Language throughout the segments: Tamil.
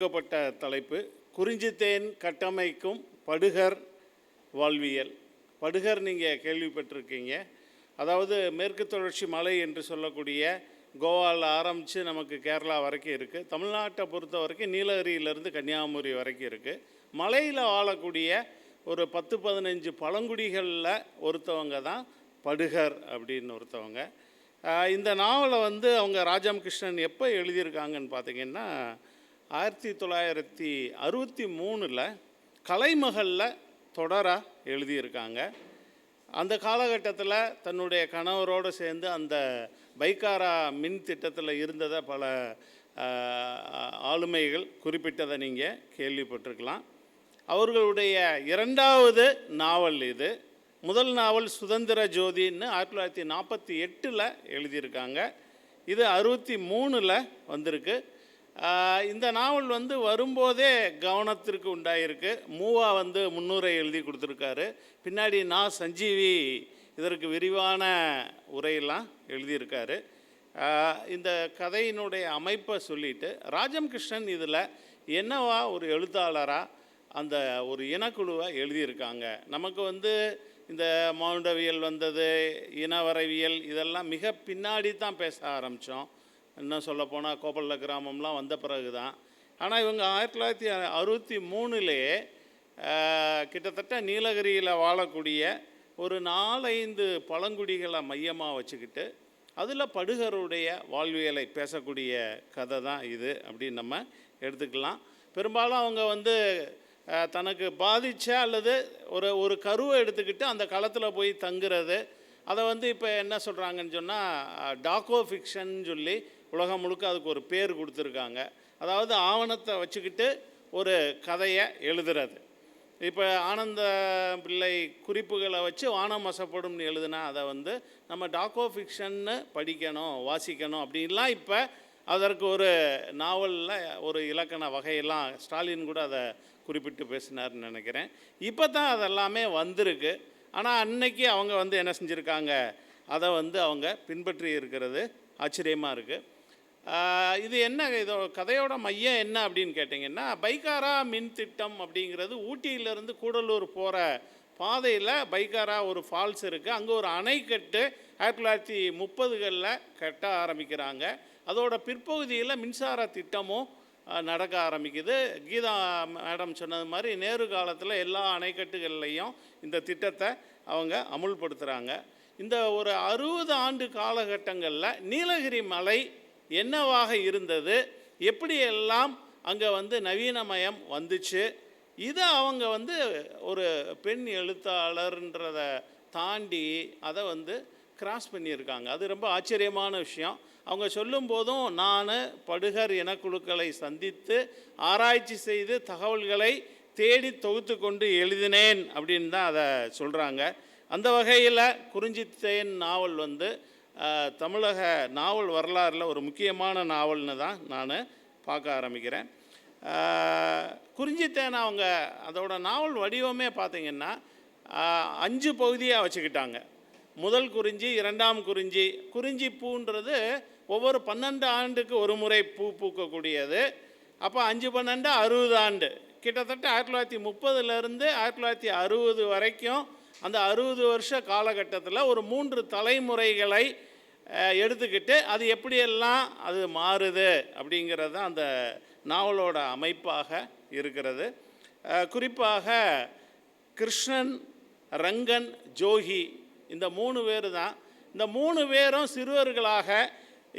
கொடுக்கப்பட்ட தலைப்பு குறிஞ்சித்தேன் கட்டமைக்கும் படுகர் வாழ்வியல். படுகர் நீங்கள் கேள்விப்பட்டிருக்கீங்க. அதாவது மேற்கு தொடர்ச்சி மலை என்று சொல்லக்கூடிய கோவாவில் ஆரம்பித்து நமக்கு கேரளா வரைக்கும் இருக்குது தமிழ்நாட்டை பொறுத்த வரைக்கும் நீலகிரியிலேருந்து கன்னியாகுமரி வரைக்கும் இருக்குது மலையில் வாழக்கூடிய ஒரு பத்து பதினஞ்சு பழங்குடிகளில் ஒருத்தவங்க தான் படுகர் அப்படின்னு ஒருத்தவங்க. இந்த நாவலை வந்து அவங்க ராஜாம் கிருஷ்ணன் எப்போ எழுதியிருக்காங்கன்னு பார்த்தீங்கன்னா ஆயிரத்தி தொள்ளாயிரத்தி அறுபத்தி மூணில் கலைமகளில் தொடராக எழுதியிருக்காங்க. அந்த காலகட்டத்தில் தன்னுடைய கணவரோடு சேர்ந்து அந்த பைக்காரா மின் திட்டத்தில் இருந்ததை பல ஆளுமைகள் குறிப்பிட்டதை நீங்கள் கேள்விப்பட்டிருக்கலாம். அவர்களுடைய இரண்டாவது நாவல் இது. முதல் நாவல் சுதந்திர ஜோதின்னு ஆயிரத்தி தொள்ளாயிரத்தி நாற்பத்தி எட்டில் எழுதியிருக்காங்க. இது அறுபத்தி மூணில் வந்திருக்கு. இந்த நாவல் வந்து வரும்போதே கவனத்திற்கு உண்டாயிருக்கு. மூவா வந்து முன்னுரை எழுதி கொடுத்துருக்காரு. பின்னாடி நான் சஞ்சீவி இதற்கு விரிவான உரையெல்லாம் எழுதியிருக்காரு. இந்த கதையினுடைய அமைப்பை சொல்லிட்டு ராஜம் கிருஷ்ணன் இதில் என்னவா ஒரு எழுத்தாளராக அந்த ஒரு இனக்குழுவை எழுதியிருக்காங்க. நமக்கு வந்து இந்த மௌண்டவியல் வந்தது இனவரவியல் இதெல்லாம் மிக பின்னாடி தான் பேச ஆரம்பித்தோம் இன்னும் சொல்லப்போனால் கோப்பல்ல கிராமம்லாம் வந்த பிறகு தான் ஆனால் இவங்க ஆயிரத்தி தொள்ளாயிரத்தி அறுபத்தி மூணுலேயே கிட்டத்தட்ட நீலகிரியில் வாழக்கூடிய ஒரு நாலைந்து பழங்குடிகளை மையமாக வச்சுக்கிட்டு அதில் படுகருடைய வாழ்வியலை பேசக்கூடிய கதை தான் இது அப்படின்னு நம்ம எடுத்துக்கலாம். பெரும்பாலும் அவங்க வந்து தனக்கு பாதித்த அல்லது ஒரு ஒரு கருவை எடுத்துக்கிட்டு அந்த களத்தில் போய் தங்குறது அதை வந்து இப்போ என்ன சொல்கிறாங்கன்னு சொன்னால் டாக்கோ ஃபிக்ஷன் சொல்லி உலகம் முழுக்க அதுக்கு ஒரு பேர் கொடுத்துருக்காங்க. அதாவது ஆவணத்தை வச்சுக்கிட்டு ஒரு கதையை எழுதுறது. இப்போ ஆனந்த பிள்ளை குறிப்புகளை வச்சு வானம் வசப்படும்னு எழுதுனா அதை வந்து நம்ம டாக்கோ ஃபிக்ஷன்னு படிக்கணும் வாசிக்கணும் அப்படின்லாம் இப்போ அதற்கு ஒரு நாவலில் ஒரு இலக்கண வகையெல்லாம் ஸ்டாலின் கூட அதை குறிப்பிட்டு பேசினார்னு நினைக்கிறேன். இப்போ தான் அதெல்லாமே வந்திருக்கு. ஆனால் அன்னைக்கு அவங்க வந்து என்ன செஞ்சுருக்காங்க? அதை வந்து அவங்க பின்பற்றி இருக்கிறது ஆச்சரியமாக இருக்குது இது என்ன இதோ கதையோட மையம் என்ன அப்படின்னு கேட்டிங்கன்னா பைக்காரா மின் திட்டம் அப்படிங்கிறது ஊட்டியிலேருந்து கூடலூர் போகிற பாதையில் பைக்காரா ஒரு ஃபால்ஸ் இருக்குது அங்கே ஒரு அணைக்கட்டு ஆயிரத்தி தொள்ளாயிரத்தி முப்பதுகளில் கட்ட ஆரம்பிக்கிறாங்க. அதோட பிற்பகுதியில் மின்சார திட்டமும் நடக்க ஆரம்பிக்குது. கீதா மேடம் சொன்னது மாதிரி நேரு காலத்தில் எல்லா அணைக்கட்டுகள்லையும் இந்த திட்டத்தை அவங்க அமுல்படுத்துகிறாங்க இந்த ஒரு அறுபது ஆண்டு காலகட்டங்களில் நீலகிரி மலை என்னவாக இருந்தது? எப்படியெல்லாம் அங்கே வந்து நவீனமயம் வந்துச்சு? இதை அவங்க வந்து ஒரு பெண் எழுத்தாளர்ன்றத தாண்டி அதை வந்து கிராஸ் பண்ணியிருக்காங்க. அது ரொம்ப ஆச்சரியமான விஷயம். அவங்க சொல்லும் போதும் நான் படுகர் இனக்குழுக்களை சந்தித்து ஆராய்ச்சி செய்து தகவல்களை தேடி தொகுத்து கொண்டு எழுதினேன் அப்படின்னு தான் அதை சொல்கிறாங்க அந்த வகையில் குறிஞ்சித்தேன் நாவல் வந்து தமிழக நாவல் வரலாறில் ஒரு முக்கியமான நாவல்னு தான் நான் பார்க்க ஆரம்பிக்கிறேன். குறிஞ்சித்தேன் அவங்க அதோட நாவல் வடிவமே பார்த்திங்கன்னா அஞ்சு பகுதியாக வச்சுக்கிட்டாங்க. முதல் குறிஞ்சி இரண்டாம் குறிஞ்சி குறிஞ்சி பூன்றது ஒவ்வொரு பன்னெண்டு ஆண்டுக்கு ஒரு முறை பூ பூக்கக்கூடியது. அப்போ அஞ்சு பன்னெண்டு அறுபது ஆண்டு. கிட்டத்தட்ட ஆயிரத்தி தொள்ளாயிரத்தி முப்பதுலேருந்து ஆயிரத்தி தொள்ளாயிரத்தி அறுபது வரைக்கும் அந்த அறுபது வருஷ காலகட்டத்தில் ஒரு மூன்று தலைமுறைகளை எடுத்துக்கிட்டு அது எப்படியெல்லாம் அது மாறுது அப்படிங்கிறது தான் அந்த நாவலோட அமைப்பாக இருக்கிறது. குறிப்பாக கிருஷ்ணன் ரங்கன் ஜோகி இந்த மூணு பேர் தான் இந்த மூணு பேரும் சிறுவர்களாக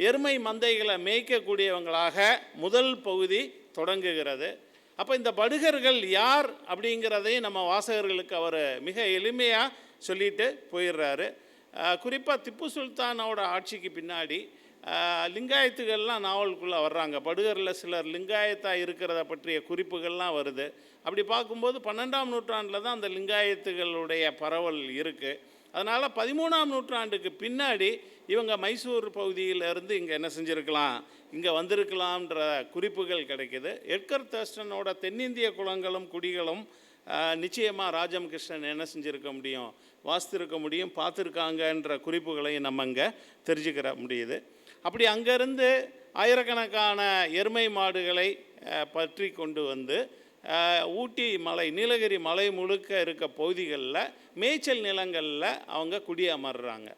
எருமை மந்தைகளை மேய்க்கக்கூடியவங்களாக முதல் பகுதி தொடங்குகிறது. அப்போ இந்த படுகர்கள் யார் அப்படிங்கிறதையும் நம்ம வாசகர்களுக்கு அவர் மிக எளிமையாக சொல்லிட்டு போயிடுறாரு. குறிப்பாக திப்பு சுல்தானோட ஆட்சிக்கு பின்னாடி லிங்காயத்துகள்லாம் நாவலுக்குள்ளே வர்றாங்க. படுகரில் சிலர் லிங்காயத்தாக இருக்கிறத பற்றிய குறிப்புகள்லாம் வருது. அப்படி பார்க்கும்போது பன்னெண்டாம் நூற்றாண்டில் தான் அந்த லிங்காயத்துகளுடைய பரவல் இருக்குது அதனால் பதிமூணாம் நூற்றாண்டுக்கு பின்னாடி இவங்க மைசூர் பகுதியிலேருந்து இங்கே என்ன செஞ்சுருக்கலாம் இங்கே வந்திருக்கலாம்ன்ற குறிப்புகள் கிடைக்குது. எட்கர் தேஸ்டனோட தென்னிந்திய குளங்களும் குடிகளும் நிச்சயமாக ராஜம் கிருஷ்ணன் என்ன செஞ்சுருக்க முடியும்? வாசித்திருக்க முடியும் பார்த்துருக்காங்கன்ற குறிப்புகளையும் நம்ம அங்கே தெரிஞ்சுக்கிற முடியுது. அப்படி அங்கேருந்து ஆயிரக்கணக்கான எருமை மாடுகளை பற்றி கொண்டு வந்து ஊட்டி மலை நீலகிரி மலை முழுக்க இருக்க பகுதிகளில் மேய்ச்சல் நிலங்களில் அவங்க குடியமர்றாங்க.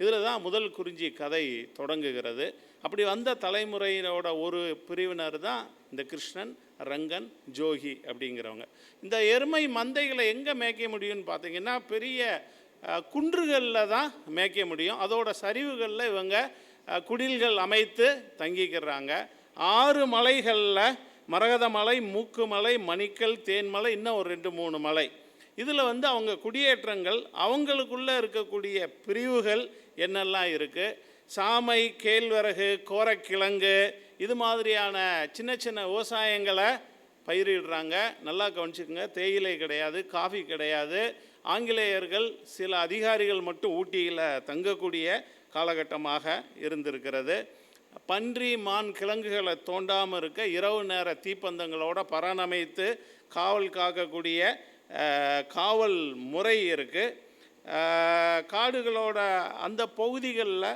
இதில் தான் முதல் குறிஞ்சி கதை தொடங்குகிறது. அப்படி வந்த தலைமுறையினோட ஒரு பிரிவினர் தான் இந்த கிருஷ்ணன். ரங்கன் ஜோகி அப்படிங்கிறவங்க. இந்த எருமை மந்தைகளை எங்கே மேய்க்க முடியும்னு பார்த்தீங்கன்னா பெரிய குன்றுகளில் தான் மேய்க்க முடியும். அதோட சரிவுகளில் இவங்க குடில்கள் அமைத்து தங்கிக்கிறாங்க. ஆறு மலைகளில் மரகத மலை மூக்கு மலை மணிக்கல் தேன்மலை இன்னும் ஒரு ரெண்டு மூணு மலை. இதில் வந்து அவங்க குடியேற்றங்கள் அவங்களுக்குள்ளே இருக்கக்கூடிய பிரிவுகள் என்னெல்லாம் இருக்குது சாமை கேழ்வரகு கோரக்கிழங்கு இது மாதிரியான சின்ன சின்ன விவசாயங்களை பயிரிடுறாங்க. நல்லா கவனிச்சுக்கோங்க. தேயிலை கிடையாது காஃபி கிடையாது. ஆங்கிலேயர்கள் சில அதிகாரிகள் மட்டும் ஊட்டியில் தங்கக்கூடிய காலகட்டமாக இருந்திருக்கிறது. பன்றி மான் கிழங்குகளை தோண்டாமல் இருக்க இரவு நேர தீப்பந்தங்களோட பராமரித்து காவல் காக்கக்கூடிய காவல் முறை இருக்குது காடுகளோட அந்த பகுதிகளில்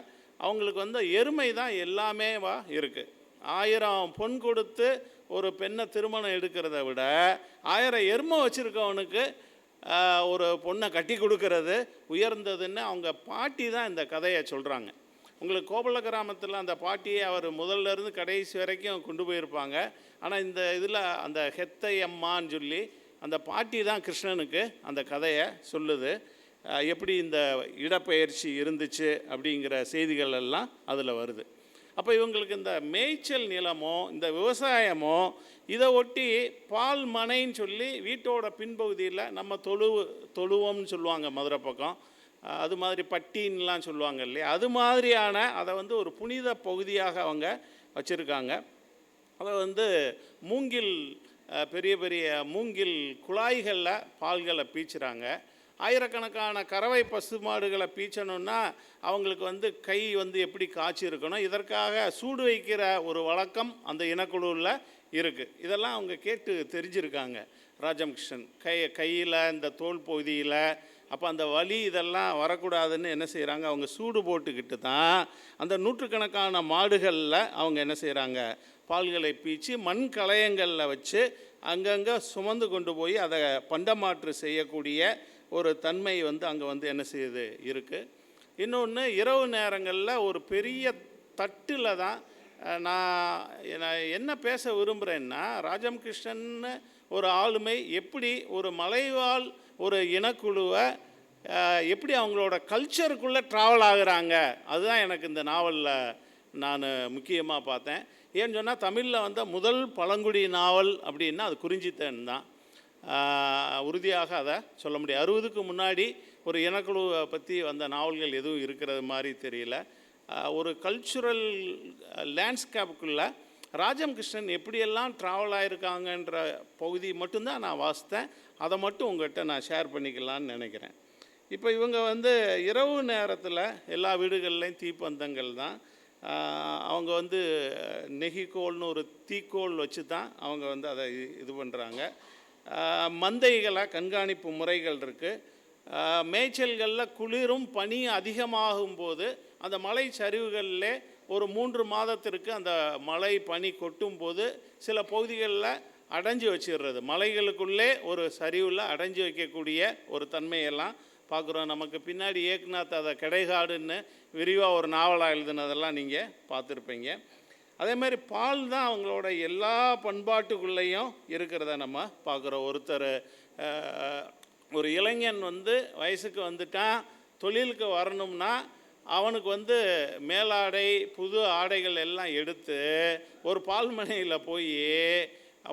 அவங்களுக்கு வந்து எருமை தான் எல்லாமே வா இருக்குது ஆயிரம் பொன் கொடுத்து ஒரு பெண்ணை திருமணம் எடுக்கிறத விட ஆயிரம் எருமை வச்சுருக்கவனுக்கு ஒரு பொண்ணை கட்டி கொடுக்கறது உயர்ந்ததுன்னு அவங்க பாட்டி தான் இந்த கதையை சொல்கிறாங்க உங்களுக்கு கோபல கிராமத்தில் அந்த பாட்டியை அவர் முதல்ல இருந்து கடைசி வரைக்கும் கொண்டு போயிருப்பாங்க. ஆனால் இந்த இதில் அந்த ஹெத்தை அம்மான்னு சொல்லி அந்த பாட்டி தான் கிருஷ்ணனுக்கு அந்த கதையை சொல்லுது. எப்படி இந்த இடப்பெயர்ச்சி இருந்துச்சு அப்படிங்கிற செய்திகள் எல்லாம் அதில் வருது. அப்போ இவங்களுக்கு இந்த மேய்ச்சல் நிலமோ இந்த விவசாயமோ இதை ஒட்டி பால் மனைன்னு சொல்லி வீட்டோட பின்பகுதியில் நம்ம தொழுவு தொழுவம்னு சொல்லுவாங்க மதுரை பக்கம். அது மாதிரி பட்டின்லாம் சொல்லுவாங்க இல்லையா? அது மாதிரியான அதை வந்து ஒரு புனித பகுதியாக அவங்க வச்சுருக்காங்க. அதை வந்து மூங்கில் பெரிய பெரிய மூங்கில் குழாய்களில் பால்களை பீச்சுறாங்க ஆயிரக்கணக்கான கறவை பசு மாடுகளை பீச்சணும்னா அவங்களுக்கு வந்து கை வந்து எப்படி காய்ச்சி இருக்கணும்? இதற்காக சூடு வைக்கிற ஒரு வழக்கம் அந்த இனக்குழுவில் இருக்குது இதெல்லாம் அவங்க கேட்டு தெரிஞ்சிருக்காங்க. ராஜம் கிருஷ்ணன் கை கையில் இந்த தோல் பகுதியில் அப்போ அந்த வலி இதெல்லாம் வரக்கூடாதுன்னு என்ன செய்கிறாங்க அவங்க சூடு போட்டுக்கிட்டு தான் அந்த நூற்றுக்கணக்கான மாடுகளில் அவங்க என்ன செய்கிறாங்க பால்களை பீச்சு மண் கலயங்களில் வச்சு அங்கங்கே சுமந்து கொண்டு போய் அதை பண்டமாற்று செய்யக்கூடிய ஒரு தன்மை வந்து அங்கே வந்து என்ன செய்யுது? இருக்குது இன்னொன்று இரவு நேரங்களில் ஒரு பெரிய தட்டில் தான் நான் நான் என்ன பேச விரும்புகிறேன்னா ராஜம் கிருஷ்ணன் ஒரு ஆளுமை எப்படி ஒரு மலைவாழ் ஒரு இனக்குழுவை எப்படி அவங்களோட கல்ச்சருக்குள்ளே ட்ராவல் ஆகுறாங்க? அதுதான் எனக்கு இந்த நாவலில் நான் முக்கியமாக பார்த்தேன். ஏன்னு சொன்னால் தமிழில் வந்த முதல் பழங்குடி நாவல் அப்படின்னா அது குறிஞ்சித்தன் தான். உறுதியாக அதை சொல்ல முடியும். அறுபதுக்கு முன்னாடி ஒரு இனக்குழுவை பற்றி வந்த நாவல்கள் எதுவும் இருக்கிறது மாதிரி தெரியல. ஒரு கல்ச்சுரல் லேண்ட்ஸ்கேப்புக்குள்ளே ராஜம் கிருஷ்ணன் எப்படியெல்லாம் ட்ராவல் ஆகிருக்காங்கன்ற பகுதி மட்டும்தான் நான் வாசித்தேன். அதை மட்டும் உங்கள்கிட்ட நான் ஷேர் பண்ணிக்கலான்னு நினைக்கிறேன். இப்போ இவங்க வந்து இரவு நேரத்தில் எல்லா வீடுகள்லையும் தீப்பந்தங்கள் தான். அவங்க வந்து நெகிக்கோல்னு ஒரு தீக்கோல் வச்சு தான் அவங்க வந்து அதை இது பண்ணுறாங்க மந்தைகளாக கண்காணிப்பு முறைகள் இருக்குது மேய்ச்சல்களில் குளிரும் பனி அதிகமாகும் போது அந்த மலை சரிவுகளில் ஒரு மூன்று மாதத்திற்கு அந்த மழை பனி கொட்டும் போது சில பகுதிகளில் அடைஞ்சு வச்சிடுறது மலைகளுக்குள்ளே ஒரு சரிவில் அடைஞ்சு வைக்கக்கூடிய ஒரு தன்மையெல்லாம் பார்க்குறோம் நமக்கு பின்னாடி ஏக்நாத் அதை கிடைகாடுன்னு விரிவாக ஒரு நாவலாக எழுதுனதெல்லாம் நீங்கள் பார்த்துருப்பீங்க அதே மாதிரி பால் தான் அவங்களோட எல்லா பண்பாட்டுக்குள்ளேயும் இருக்கிறத நம்ம பார்க்குறோம். ஒருத்தர் ஒரு இளைஞன் வந்து வயசுக்கு வந்துட்டான் தொழிலுக்கு வரணும்னா அவனுக்கு வந்து மேலாடை புது ஆடைகள் எல்லாம் எடுத்து ஒரு பால்மனையில் போய்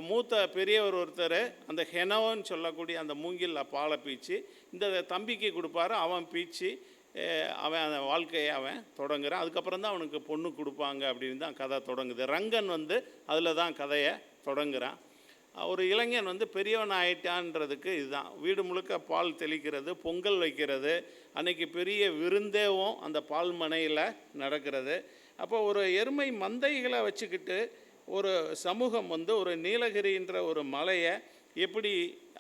மூத்த பெரியவர் ஒருத்தர் அந்த ஹெனோன்னு சொல்லக்கூடிய அந்த மூங்கில் பாலை பீச்சு இந்த தம்பிக்கு கொடுப்பாரு அவன் பீச்சு அவன் அந்த வாழ்க்கையை அவன் தொடங்குறான். அதுக்கப்புறம் தான் அவனுக்கு பொண்ணு கொடுப்பாங்க அப்படின்னு தான் கதை தொடங்குது. ரங்கன் வந்து அதில் தான் கதையை தொடங்குறான். ஒரு இளைஞன் வந்து பெரியவன் ஆயிட்டான்றதுக்கு இதுதான். வீடு முழுக்க பால் தெளிக்கிறது பொங்கல் வைக்கிறது அன்னைக்கு பெரிய விருந்தேவும் அந்த பால் மனையில் நடக்கிறது. அப்போ ஒரு எருமை மந்தைகளை வச்சுக்கிட்டு ஒரு சமூகம் வந்து ஒரு நீலகிரின்ற ஒரு மலையை எப்படி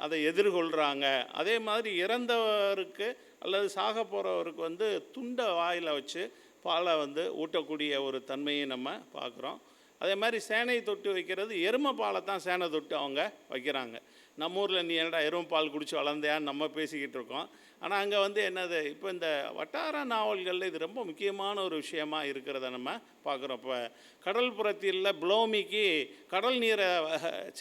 அதை எதிர்கொள்கிறாங்க அதே மாதிரி இறந்தவருக்கு அல்லது சாக போகிறவருக்கு வந்து துண்டை வாயில் வச்சு பாலை வந்து ஊட்டக்கூடிய ஒரு தன்மையை நம்ம பார்க்குறோம். அதே மாதிரி சேனை தொட்டு வைக்கிறது எருமை பாலை தான் சேனை தொட்டு அவங்க வைக்கிறாங்க. நம்ம ஊரில் நீ என்னடா எருமை பால் குடிச்சு வளர்ந்தையான்னு நம்ம பேசிக்கிட்டு இருக்கோம். ஆனால் அங்கே வந்து என்னது இப்போ இந்த வட்டார நாவல்களில் இது ரொம்ப முக்கியமான ஒரு விஷயமா இருக்கிறத நம்ம பார்க்குறோம். இப்போ கடல் புறத்தில் ப்ளோமிக்கு கடல் நீரை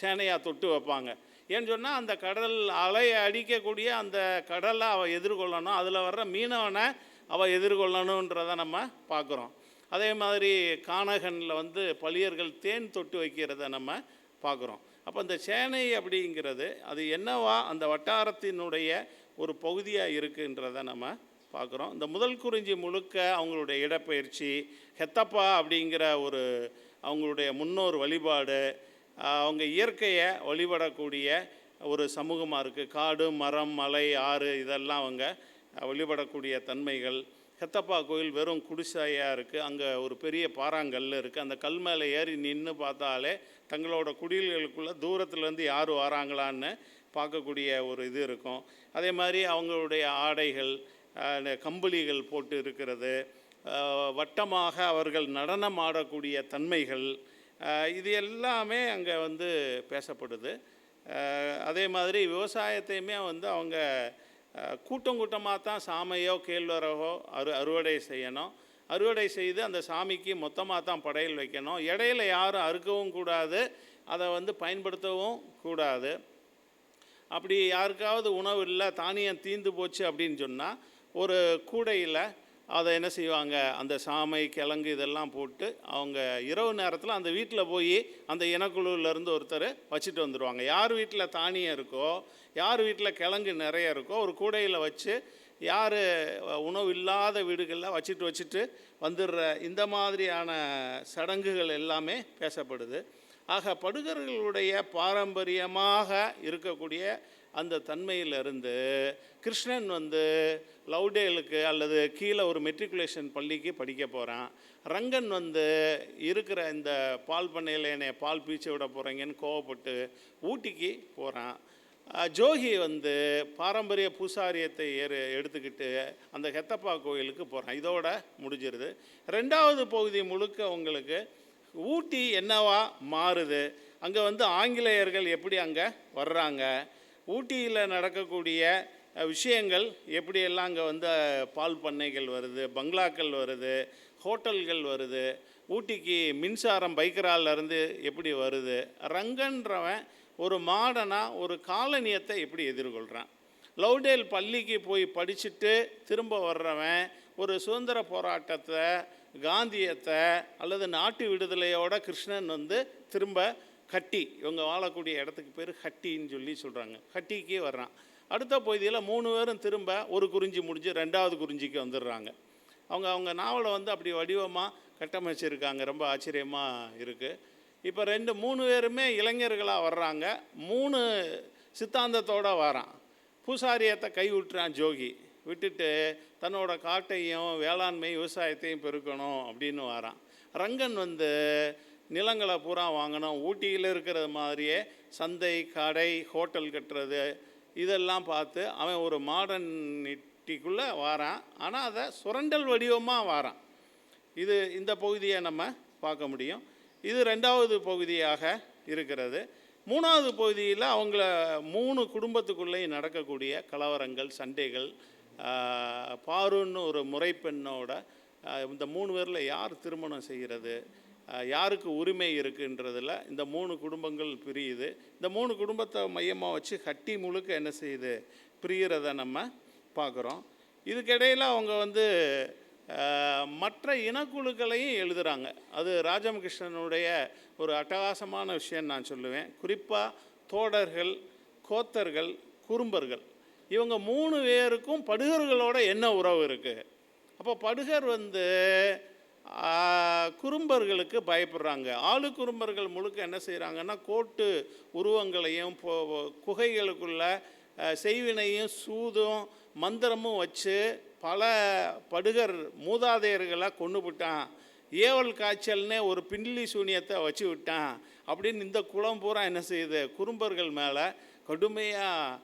சேனையாக தொட்டு வைப்பாங்க. ஏன்னு சொன்னால் அந்த கடல் அலையை அடிக்கக்கூடிய அந்த கடலை அவள் எதிர்கொள்ளணும். அதில் வர்ற மீனவனை அவள் எதிர்கொள்ளணுன்றதை நம்ம பார்க்குறோம். அதே மாதிரி கானகனில் வந்து பளியர்கள் தேன் தொட்டு வைக்கிறத நம்ம பார்க்குறோம். அப்போ அந்த சேனை அப்படிங்கிறது அது என்னவா அந்த வட்டாரத்தினுடைய ஒரு பகுதியாக இருக்குன்றதை நம்ம பார்க்குறோம். இந்த முதல் குறிஞ்சி முழுக்க அவங்களுடைய இடப்பெயர்ச்சி ஹெத்தப்பா அப்படிங்கிற ஒரு அவங்களுடைய முன்னோர் வழிபாடு அவங்க இயற்கையை வழிபடக்கூடிய ஒரு சமூகமாக இருக்குது காடு மரம் மலை ஆறு இதெல்லாம் அவங்க வழிபடக்கூடிய தன்மைகள். கத்தப்பா கோயில் வெறும் குடிசையாக இருக்குது அங்கே ஒரு பெரிய பாறாங்கல் இருக்குது அந்த கல் மேலே ஏறி நின்று பார்த்தாலே தங்களோட குடில்களுக்குள்ளே தூரத்துலேருந்து யார் வராங்களான்னு பார்க்கக்கூடிய ஒரு இது இருக்கும். அதே மாதிரி அவங்களுடைய ஆடைகள் கம்பளிகள் போட்டு இருக்கிறது. வட்டமாக அவர்கள் நடனம் ஆடக்கூடிய தன்மைகள். இது எல்லாமே அங்கே வந்து பேசப்படுது. அதே மாதிரி விவசாயத்தையுமே வந்து அவங்க கூட்டம் கூட்டமாக தான் சாமையோ கேழ்வரகோ அறு அறுவடை செய்யணும். அறுவடை செய்து அந்த சாமிக்கு மொத்தமாக தான் படையல் வைக்கணும். இடையில யாரும் அறுக்கவும் கூடாது அதை வந்து பயன்படுத்தவும் கூடாது. அப்படி யாருக்காவது உணவு இல்லை தானியம் தீந்து போச்சு அப்படின்னு சொன்னால் ஒரு கூடையில் அதை என்ன செய்வாங்க? அந்த சாமை கிழங்கு இதெல்லாம் போட்டு அவங்க இரவு நேரத்தில் அந்த வீட்டில் போய் அந்த இனக்குழுவிலேருந்து ஒருத்தர் வச்சுட்டு வந்துடுவாங்க யார் வீட்டில் தானியம் இருக்கோ யார் வீட்டில் கிழங்கு நிறைய இருக்கோ ஒரு கூடையில் வச்சு யார் உணவு இல்லாத வீடுகளில் வச்சுட்டு வச்சுட்டு வந்துடுற இந்த மாதிரியான சடங்குகள் எல்லாமே பேசப்படுது. ஆக படுகர்களுடைய பாரம்பரியமாக இருக்கக்கூடிய அந்த தன்மையிலிருந்து கிருஷ்ணன் வந்து லவ்டேலுக்கு அல்லது கீழே ஒரு மெட்ரிகுலேஷன் பள்ளிக்கு படிக்க போகிறான் ரங்கன் வந்து இருக்கிற இந்த பால் பண்ணையில் என்னை பால் பீச்சு விட போகிறீங்கன்னு கோவப்பட்டு ஊட்டிக்கு போகிறான் ஜோகி வந்து பாரம்பரிய பூசாரியத்தை ஏறு எடுத்துக்கிட்டு அந்த ஹெத்தப்பா கோயிலுக்கு போகிறான் இதோட முடிஞ்சிருது. ரெண்டாவது பகுதி முழுக்க உங்களுக்கு ஊட்டி என்னவா மாறுது? அங்கே வந்து ஆங்கிலேயர்கள் எப்படி அங்கே வர்றாங்க? ஊட்டியில் நடக்கக்கூடிய விஷயங்கள் எப்படியெல்லாம் அங்கே வந்து பால் பண்ணைகள் வருது பங்களாக்கள் வருது ஹோட்டல்கள் வருது ஊட்டிக்கு மின்சாரம் பைக்கரால இருந்து எப்படி வருது ரங்கன்றவன் ஒரு மாடனாக ஒரு காலனியத்தை எப்படி எதிர்கொள்கிறான் லவ்டேல் பள்ளிக்கு போய் படிச்சுட்டு திரும்ப வர்றவன் ஒரு சுதந்திர போராட்டத்தை காந்தியத்தை அல்லது நாட்டு விடுதலையோட கிருஷ்ணன் வந்து திரும்ப ஹட்டி இவங்க வாழக்கூடிய இடத்துக்கு பேர் ஹட்டின்னு சொல்லி சொல்கிறாங்க ஹட்டிக்கே வர்றான். அடுத்த பகுதியில் மூணு பேரும் திரும்ப ஒரு குறிஞ்சி முடிஞ்சு ரெண்டாவது குறிஞ்சிக்கு வந்துடுறாங்க. அவங்க அவங்க நாவலை வந்து அப்படி வடிவமாக கட்டமைச்சிருக்காங்க. ரொம்ப ஆச்சரியமாக இருக்குது இப்போ ரெண்டு மூணு பேருமே இளைஞர்களாக வர்றாங்க. மூணு சித்தாந்தத்தோட வரான். பூசாரியத்தை கை விட்டுறான் ஜோகி. விட்டுட்டு தன்னோட காட்டையும் வேளாண்மை விவசாயத்தையும் பெருக்கணும் அப்படின்னு வரான். ரங்கன் வந்து நிலங்களை பூரா வாங்கணும். ஊட்டியில் இருக்கிறது மாதிரியே சந்தை கடை ஹோட்டல் கட்டுறது இதெல்லாம் பார்த்து அவன் ஒரு மாடர்னிட்டிக்குள்ளே வாரான். ஆனால் அதை சுரண்டல் வடிவமாக வாரான். இது இந்த பகுதியை நம்ம பார்க்க முடியும். இது ரெண்டாவது பகுதியாக இருக்கிறது. மூணாவது பகுதியில் அவங்கள மூணு குடும்பத்துக்குள்ளேயும் நடக்கக்கூடிய கலவரங்கள் சண்டைகள் பாருன்னு ஒரு முறைப்பெண்ணோட இந்த மூணு பேரில் யார் திருமணம் செய்கிறது? யாருக்கு உரிமை இருக்குன்றதில் இந்த மூணு குடும்பங்கள் பிரியுது. இந்த மூணு குடும்பத்தை மையமாக வச்சு ஹட்டி முழுக்க என்ன செய்யுது? பிரியிறத நம்ம பார்க்குறோம். இதுக்கிடையில் அவங்க வந்து மற்ற இனக்குழுக்களையும் எழுதுகிறாங்க அது ராஜமகிருஷ்ணனுடைய ஒரு அட்டகாசமான விஷயம் நான் சொல்லுவேன். குறிப்பாக தோடர்கள் கோத்தர்கள் குறும்பர்கள். இவங்க மூணு பேருக்கும் படுகர்களோட என்ன உறவு இருக்குது அப்போ படுகர் வந்து குறும்பர்களுக்கு பயப்படுறாங்க. ஆளு குறும்பர்கள் முழுக்க என்ன செய்கிறாங்கன்னா கோட்டு உருவங்களையும் குகைகளுக்குள்ள செய்வினையும் சூதும் மந்திரமும் வச்சு பல படுகர் மூதாதையர்களை கொண்டு விட்டான் ஏவல் காய்ச்சல்னே ஒரு பின்லி சூனியத்தை வச்சு விட்டான். அப்படின்னு இந்த குளம் பூரா என்ன செய்யுது? குறும்பர்கள் மேலே கடுமையாக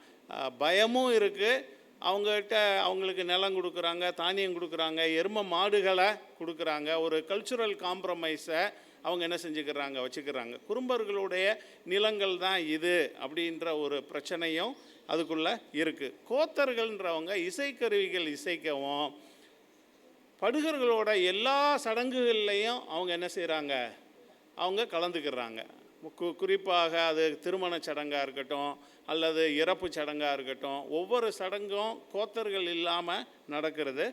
பயமும் இருக்குது அவங்ககிட்ட அவங்களுக்கு நிலம் கொடுக்குறாங்க தானியம் கொடுக்குறாங்க எரும மாடுகளை கொடுக்குறாங்க. ஒரு கல்ச்சுரல் காம்ப்ரமைஸை அவங்க என்ன செஞ்சுக்கிறாங்க வச்சுக்கிறாங்க. குறும்பர்களுடைய நிலங்கள் தான் இது அப்படின்ற ஒரு பிரச்சனையும் அதுக்குள்ளே இருக்குது கோத்தர்கள்ன்றவங்க இசைக்கருவிகள் இசைக்கவும் படுகர்களோட எல்லா சடங்குகள்லையும் அவங்க என்ன செய்கிறாங்க அவங்க கலந்துக்கிறாங்க. கு குறிப்பாக அது திருமண சடங்காக இருக்கட்டும் அல்லது இறப்பு சடங்காக இருக்கட்டும் ஒவ்வொரு சடங்கும் கோத்தர்கள் இல்லாமல் நடக்கிறது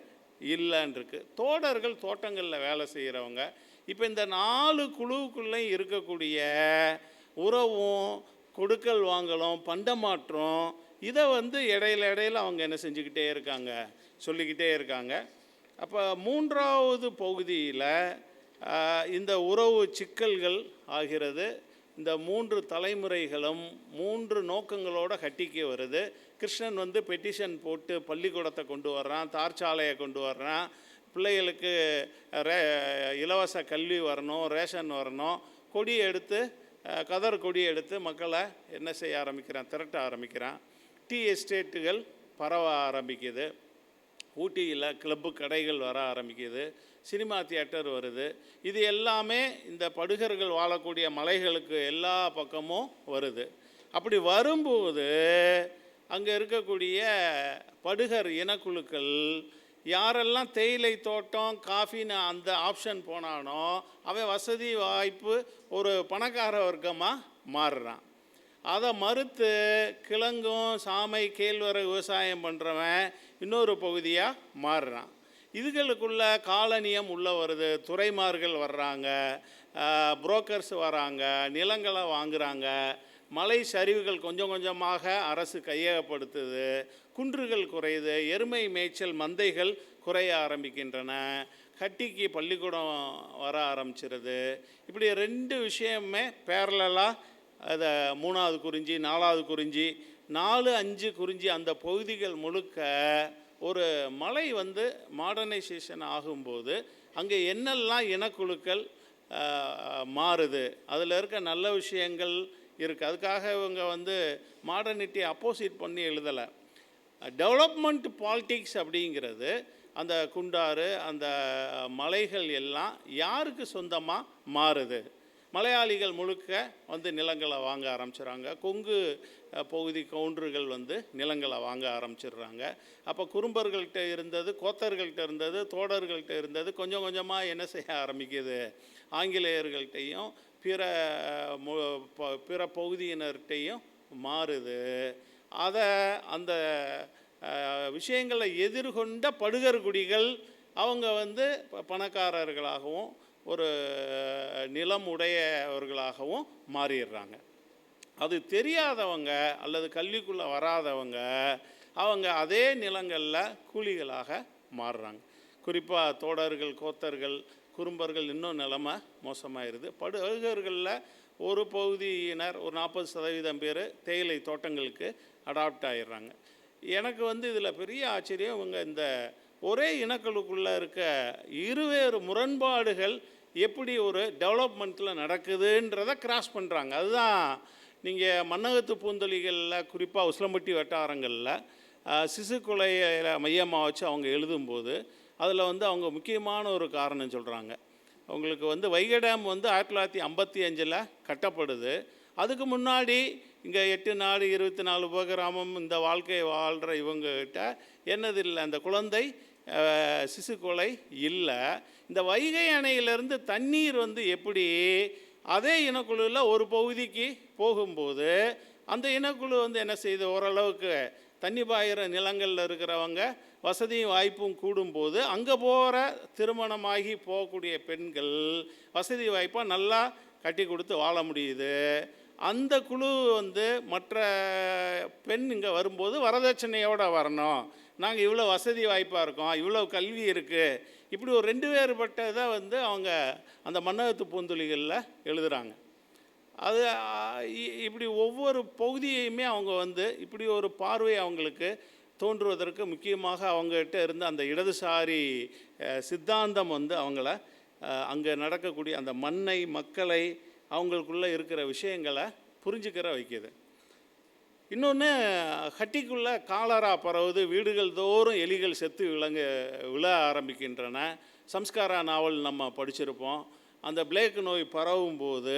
இல்லைன்றிருக்கு தோடர்கள் தோட்டங்களில் வேலை செய்கிறவங்க இப்போ இந்த நாலு குழுவுக்குள்ளேயும் இருக்கக்கூடிய உறவும் கொடுக்கல் வாங்கலும் பண்டமாற்றம் இதை வந்து இடையில இடையில அவங்க என்ன செஞ்சுக்கிட்டே இருக்காங்க? சொல்லிக்கிட்டே இருக்காங்க. அப்போ மூன்றாவது பகுதியில் இந்த உறவு சிக்கல்கள் ஆகிறது. இந்த மூன்று தலைமுறைகளும் மூன்று நோக்கங்களோட கட்டிக்கு வருது. கிருஷ்ணன் வந்து பெட்டிஷன் போட்டு பள்ளிக்கூடத்தை கொண்டு வர்றான் தார்ச்சாலையை கொண்டு வர்றான். பிள்ளைகளுக்கு ரே இலவச கல்வி வரணும் ரேஷன் வரணும். கொடி எடுத்து கதர் கொடி எடுத்து மக்களை என்ன செய்ய ஆரம்பிக்கிறான் திரட்ட ஆரம்பிக்கிறான். டீ எஸ்டேட்டுகள் பரவ ஆரம்பிக்குது. ஊட்டியில் கிளப்பு கடைகள் வர ஆரம்பிக்குது. சினிமா தியேட்டர் வருது. இது எல்லாமே இந்த படுகர்கள் வாழக்கூடிய மலைகளுக்கு எல்லா பக்கமும் வருது. அப்படி வரும்போது அங்கே இருக்கக்கூடிய படுகர் இனக்குழுக்கள் யாரெல்லாம் தேயிலை தோட்டம் காஃபின்னு அந்த ஆப்ஷன் போனானோ அவன் வசதி வாய்ப்பு ஒரு பணக்கார வர்க்கமாக மாறுறான். அதை மறுத்து கிழங்கும் சாமை கேழ்வரை விவசாயம் பண்ணுறவன் இன்னொரு பகுதியாக மாறுறான். இதுகளுக்குள்ள காலனியம் உள்ளே வருது. துறைமார்கள் வர்றாங்க. புரோக்கர்ஸ் வராங்க நிலங்களை வாங்குகிறாங்க மலை சரிவுகள் கொஞ்சம் கொஞ்சமாக அரசு கையகப்படுத்துது. குன்றுகள் குறையுது. எருமை மேய்ச்சல் மந்தைகள் குறைய ஆரம்பிக்கின்றன. கட்டிக்கு பள்ளிக்கூடம் வர ஆரம்பிச்சிருது. இப்படி ரெண்டு விஷயமே பேரலாக அதை மூணாவது குறிஞ்சி நாலாவது குறிஞ்சி நாலு அஞ்சு குறிஞ்சி அந்த பகுதிகள் முழுக்க ஒரு மலை வந்து மாடர்னைசேஷன் ஆகும்போது அங்கே என்னெல்லாம் இனக்குழுக்கள் மாறுது அதில் இருக்க நல்ல விஷயங்கள் இருக்குது அதுக்காக இவங்க வந்து மாடர்னிட்டி அப்போசிட் பண்ணி எழுதலை. டெவலப்மெண்ட் பாலிட்டிக்ஸ் அப்படிங்கிறது அந்த குண்டாறு அந்த மலைகள் எல்லாம் யாருக்கு சொந்தமாக மாறுது? மலையாளிகள் முழுக்க வந்து நிலங்களை வாங்க ஆரம்பிச்சிடுறாங்க கொங்கு பகுதி கவுண்டர்கள் வந்து நிலங்களை வாங்க ஆரம்பிச்சிடுறாங்க. அப்போ குறும்பர்கள்ட்ட இருந்தது கோத்தர்கள்ட்ட இருந்தது தோடர்கள்ட்ட இருந்தது கொஞ்சம் கொஞ்சமாக என்ன செய்ய ஆரம்பிக்குது? ஆங்கிலேயர்கள்ட்டையும் பிற மு- பிற பகுதியினர்கிட்டையும் மாறுது. அதை அந்த விஷயங்களை எதிர்கொண்ட படுகர் குடிகள் அவங்க வந்து ப- பணக்காரர்களாகவும் ஒரு நிலம் உடையவர்களாகவும் மாறிடுறாங்க. அது தெரியாதவங்க அல்லது கல்விக்குள்ளே வராதவங்க அவங்க அதே நிலங்களில் கூலிகளாக மாறுறாங்க. குறிப்பாக தோடர்கள் கோத்தர்கள் குறும்பர்கள் இன்னும் நிலமை மோசமாயிருது. படுகர்களில் ஒரு பகுதியினர் ஒரு நாற்பது சதவீதம் பேர் தேயிலை தோட்டங்களுக்கு அடாப்ட் ஆயிடுறாங்க. எனக்கு வந்து இதில் பெரிய ஆச்சரியம் இவங்க இந்த ஒரே இனக்குழுக்குள்ளே இருக்க இருவேறு முரண்பாடுகள் எப்படி ஒரு டெவலப்மெண்ட்டில் நடக்குதுன்றத கிராஸ் பண்ணுறாங்க அதுதான் நீங்கள் மன்னகத்து பூந்தொழிகளில் குறிப்பாக உசிலம்பட்டி வட்டாரங்களில் சிசு கொலையை மையமாக வச்சு அவங்க எழுதும்போது அதில் வந்து அவங்க முக்கியமான ஒரு காரணம் சொல்கிறாங்க அவங்களுக்கு வந்து வைகை டேம் வந்து ஆயிரத்தி தொள்ளாயிரத்தி ஐம்பத்தி அஞ்சில் கட்டப்படுது. அதுக்கு முன்னாடி இங்கே எட்டு நாடு இருபத்தி நாலு உபகிராமம் இந்த வாழ்க்கையை வாழ்கிற இவங்ககிட்ட என்னது இல்லை அந்த குழந்தை சிசு கொலை இல்லை. இந்த வைகை அணையிலேருந்து தண்ணீர் வந்து எப்படி அதே இனக்குழுவில் ஒரு பகுதிக்கு போகும்போது அந்த இனக்குழு வந்து என்ன செய்யுது ஓரளவுக்கு தண்ணி பாயிற நிலங்களில் இருக்கிறவங்க வசதியும் வாய்ப்பும் கூடும்போது அங்கே போகிற திருமணமாகி போகக்கூடிய பெண்கள் வசதி வாய்ப்பாக நல்லா கட்டி கொடுத்து வாழ முடியுது. அந்த குழு வந்து மற்ற பெண் இங்கே வரும்போது வரதட்சணையோடு வரணும். நாங்கள் இவ்வளோ வசதி வாய்ப்பாக இருக்கோம் இவ்வளோ கல்வி இருக்குது இப்படி ஒரு ரெண்டு வேறுபட்டதை வந்து அவங்க அந்த மன்னகத்து பூந்தொழிகளில் எழுதுகிறாங்க அது இ- இப்படி ஒவ்வொரு பகுதியையுமே அவங்க வந்து இப்படி ஒரு பார்வை அவங்களுக்கு தோன்றுவதற்கு முக்கியமாக அவங்ககிட்ட இருந்த அந்த இடதுசாரி சித்தாந்தம் வந்து அவங்கள அங்கே நடக்கக்கூடிய அந்த மண்ணை மக்களை அவங்களுக்குள்ளே இருக்கிற விஷயங்களை புரிஞ்சுக்கிற வைக்கிது. இன்னொன்று ஹட்டிக்குள்ளே காலரா பரவுது வீடுகள் தோறும் எலிகள் செத்து விளங்க விழ ஆரம்பிக்கின்றன. சம்ஸ்காரா நாவல் நம்ம படிச்சிருப்போம். அந்த பிளேக் நோய் பரவும் போது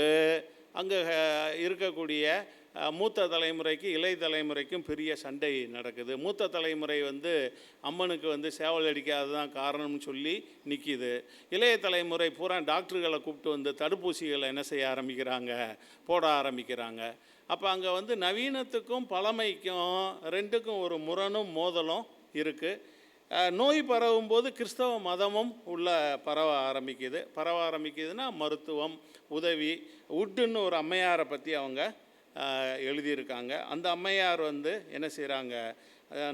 அங்கே இருக்கக்கூடிய மூத்த தலைமுறைக்கு இளைய தலைமுறைக்கும் பெரிய சண்டை நடக்குது. மூத்த தலைமுறை வந்து அம்மனுக்கு வந்து சேவல் அடிக்காததான் காரணம்னு சொல்லி நிற்கிது இளைய தலைமுறை பூரா டாக்டர்களை கூப்பிட்டு வந்து தடுப்பூசிகளை என்ன செய்ய ஆரம்பிக்கிறாங்க? போட ஆரம்பிக்கிறாங்க. அப்போ அங்கே வந்து நவீனத்துக்கும் பழமைக்கும் ரெண்டுக்கும் ஒரு முரணும் மோதலும் இருக்குது நோய் பரவும் போது கிறிஸ்தவ மதமும் உள்ள பரவ ஆரம்பிக்குது. பரவ ஆரம்பிக்குதுன்னா மருத்துவம் உதவி உட்டுன்னு ஒரு அம்மையாரை பற்றி அவங்க எழுதியிருக்காங்க. அந்த அம்மையார் வந்து என்ன செய்கிறாங்க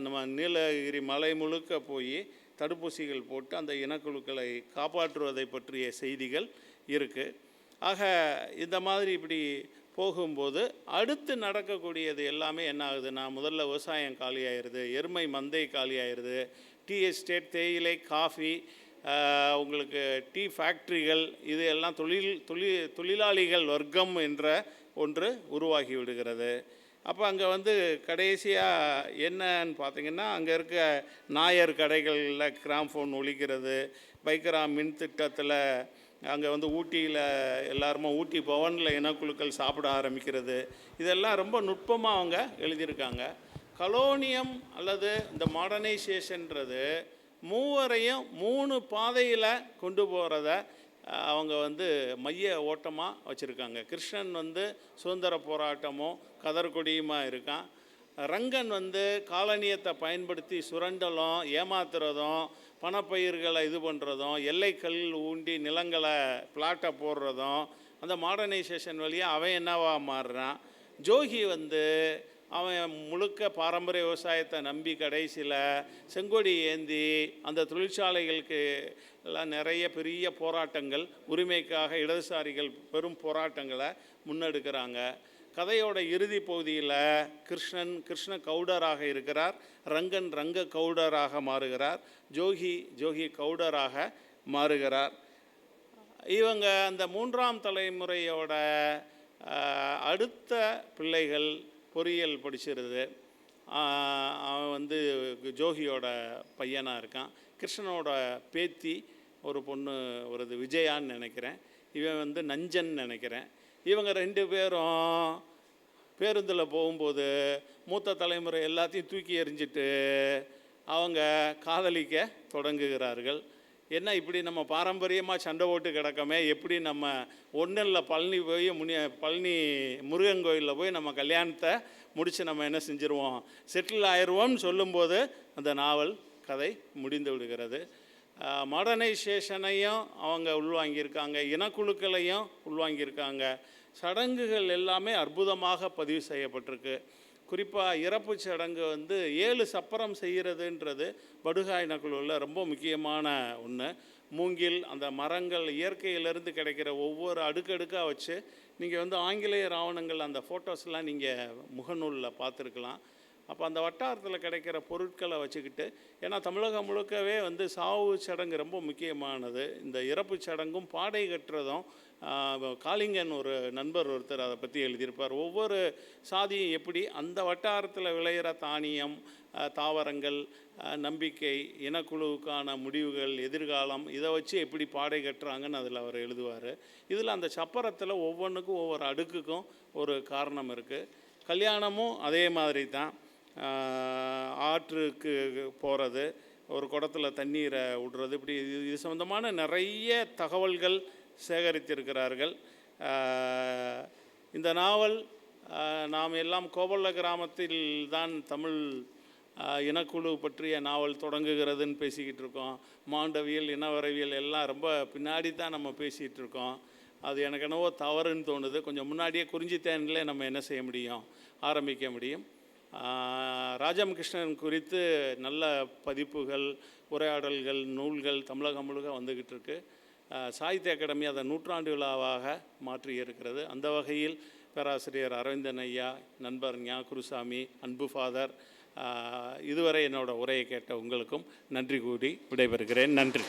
நம்ம நீலகிரி மலை முழுக்க போய் தடுப்பூசிகள் போட்டு அந்த இனக்குழுக்களை காப்பாற்றுவதை பற்றிய செய்திகள் இருக்குது ஆக இந்த மாதிரி இப்படி போகும்போது அடுத்து நடக்கக்கூடியது எல்லாமே என்ன ஆகுதுன்னா முதல்ல விவசாயம் காலியாயிருது எருமை மந்தை காலியாயிருது டீ எஸ்டேட் தேயிலை காஃபி உங்களுக்கு டீ ஃபேக்ட்ரிகள் இது எல்லாம் தொழில் தொழில் தொழிலாளிகள் வர்க்கம் என்ற ஒன்று உருவாகி விடுகிறது. அப்போ அங்கே வந்து கடைசியாக என்னன்னு பார்த்தீங்கன்னா அங்கே இருக்க நாயர் கடைகளில் கிராம்ஃபோன் ஒழிக்கிறது பைக்கரா மின் திட்டத்தில் அங்கே வந்து ஊட்டியில் எல்லாருமே ஊட்டி பவனில் இனக்குழுக்கள் சாப்பிட ஆரம்பிக்கிறது. இதெல்லாம் ரொம்ப நுட்பமாக அவங்க எழுதியிருக்காங்க. கலோனியம் அல்லது இந்த மாடர்னைசேஷன்றது மூவரையும் மூணு பாதையில் கொண்டு போகிறத அவங்க வந்து மைய ஓட்டமாக வச்சுருக்காங்க. கிருஷ்ணன் வந்து சுதந்திர போராட்டமும் கதர்கொடியுமா இருக்கான். ரங்கன் வந்து காலனியத்தை பயன்படுத்தி சுரண்டலும் ஏமாத்துறதும் பணப்பயிர்களை இது பண்ணுறதும் எல்லைக்கல் ஊண்டி நிலங்களை பிளாட்டை போடுறதும் அந்த மாடர்னைசேஷன் வழியாக அவன் என்னவா மாறுறான்? ஜோகி வந்து அவன் முழுக்க பாரம்பரிய விவசாயத்தை நம்பி கடைசியில் செங்கொடி ஏந்தி அந்த தொழிற்சாலைகளுக்கு எல்லாம் நிறைய பெரிய போராட்டங்கள் உரிமைக்காக இடதுசாரிகள் பெரும் போராட்டங்களை முன்னெடுக்கிறாங்க. கதையோட இறுதி பகுதியில் கிருஷ்ணன் கிருஷ்ண கவுடராக இருக்கிறார். ரங்கன் ரங்க கவுடராக மாறுகிறார். ஜோகி ஜோகி கவுடராக மாறுகிறார். இவங்க அந்த மூன்றாம் தலைமுறையோட அடுத்த பிள்ளைகள் பொறியியல் படிச்சிருது. அவன் வந்து ஜோகியோட பையனாக இருக்கான். கிருஷ்ணனோட பேத்தி ஒரு பொண்ணு வருது விஜயான்னு நினைக்கிறேன். இவன் வந்து நஞ்சன் நினைக்கிறேன். இவங்க ரெண்டு பேரும் பேருந்தில் போகும்போது மூத்த தலைமுறை எல்லாத்தையும் தூக்கி எறிஞ்சிட்டு அவங்க காதலிக்க தொடங்குகிறார்கள். என்ன இப்படி நம்ம பாரம்பரியமாக சண்டை ஓட்டு கிடக்கமே? எப்படி நம்ம ஒன்றில் இல்லை பழனி போய் முனி பழனி முருகன் கோயிலில் போய் நம்ம கல்யாணத்தை முடித்து நம்ம என்ன செஞ்சுருவோம்? செட்டில் ஆயிடுவோம்னு சொல்லும்போது அந்த நாவல் கதை முடிந்து விடுகிறது. மாடர்னைசேஷனையும் அவங்க உள்வாங்கியிருக்காங்க இனக்குழுக்களையும் உள்வாங்கியிருக்காங்க. சடங்குகள் எல்லாமே அற்புதமாக பதிவு செய்யப்பட்டிருக்கு. குறிப்பாக இறப்பு சடங்கு வந்து ஏழு சப்பரம் செய்கிறதுன்றது படுகா இனக்குழுவில் ரொம்ப முக்கியமான ஒன்று மூங்கில் அந்த மரங்கள் இயற்கையிலேருந்து கிடைக்கிற ஒவ்வொரு அடுக்கடுக்காக வச்சு நீங்கள் வந்து ஆங்கிலேய ஆவணங்கள் அந்த ஃபோட்டோஸ்லாம் நீங்கள் முகநூலில் பார்த்துருக்கலாம். அப்போ அந்த வட்டாரத்தில் கிடைக்கிற பொருட்களை வச்சுக்கிட்டு ஏன்னா தமிழகம் முழுக்கவே வந்து சாவு சடங்கு ரொம்ப முக்கியமானது. இந்த இறப்பு சடங்கும் பாடை கட்டுறதும் காளிங்கன் ஒரு நண்பர் ஒருத்தர் அதை பற்றி எழுதியிருப்பார். ஒவ்வொரு சாதியும் எப்படி அந்த வட்டாரத்தில் விளையிற தானியம் தாவரங்கள் நம்பிக்கை இனக்குழுவுக்கான முடிவுகள் எதிர்காலம் இதை வச்சு எப்படி பாடை கட்டுறாங்கன்னு அதில் அவர் எழுதுவார். இதில் அந்த சப்பரத்தில் ஒவ்வொன்றுக்கும் ஒவ்வொரு அடுக்குக்கும் ஒரு காரணம் இருக்குது கல்யாணமும் அதே மாதிரி தான். ஆற்றுக்கு போகிறது ஒரு குடத்தில் தண்ணீரை விடுறது இப்படி இது இது சம்மந்தமான நிறைய தகவல்கள் சேகரித்திருக்கிறார்கள். இந்த நாவல் நாம் எல்லாம் கோபல்ல கிராமத்தில் தான் தமிழ் இனக்குழு பற்றிய நாவல் தொடங்குகிறதுன்னு பேசிக்கிட்டு இருக்கோம். மாண்டவியல் இனவரவியல் எல்லாம் ரொம்ப பின்னாடி தான் நம்ம பேசிகிட்டு இருக்கோம். அது எனக்கு என்னவோ தவறுன்னு தோணுது. கொஞ்சம் முன்னாடியே குறிஞ்சித்தேனில் நம்ம என்ன செய்ய முடியும்? ஆரம்பிக்க முடியும். ராஜாமகிருஷ்ணன் ராஜம் கிருஷ்ணன் குறித்து நல்ல பதிப்புகள் உரையாடல்கள் நூல்கள் தமிழகம் முழுக்க வந்துக்கிட்டு இருக்கு. சாகித்ய அகாடமி அதை நூற்றாண்டு விழாவாக மாற்றி இருக்கிறது அந்த வகையில் பேராசிரியர் அரவிந்தன் ஐயா நண்பர் ஞா குருசாமி அன்பு ஃபாதர் இதுவரை என்னோட உரையை கேட்ட உங்களுக்கும் நன்றி கூறி விடைபெறுகிறேன். நன்றி.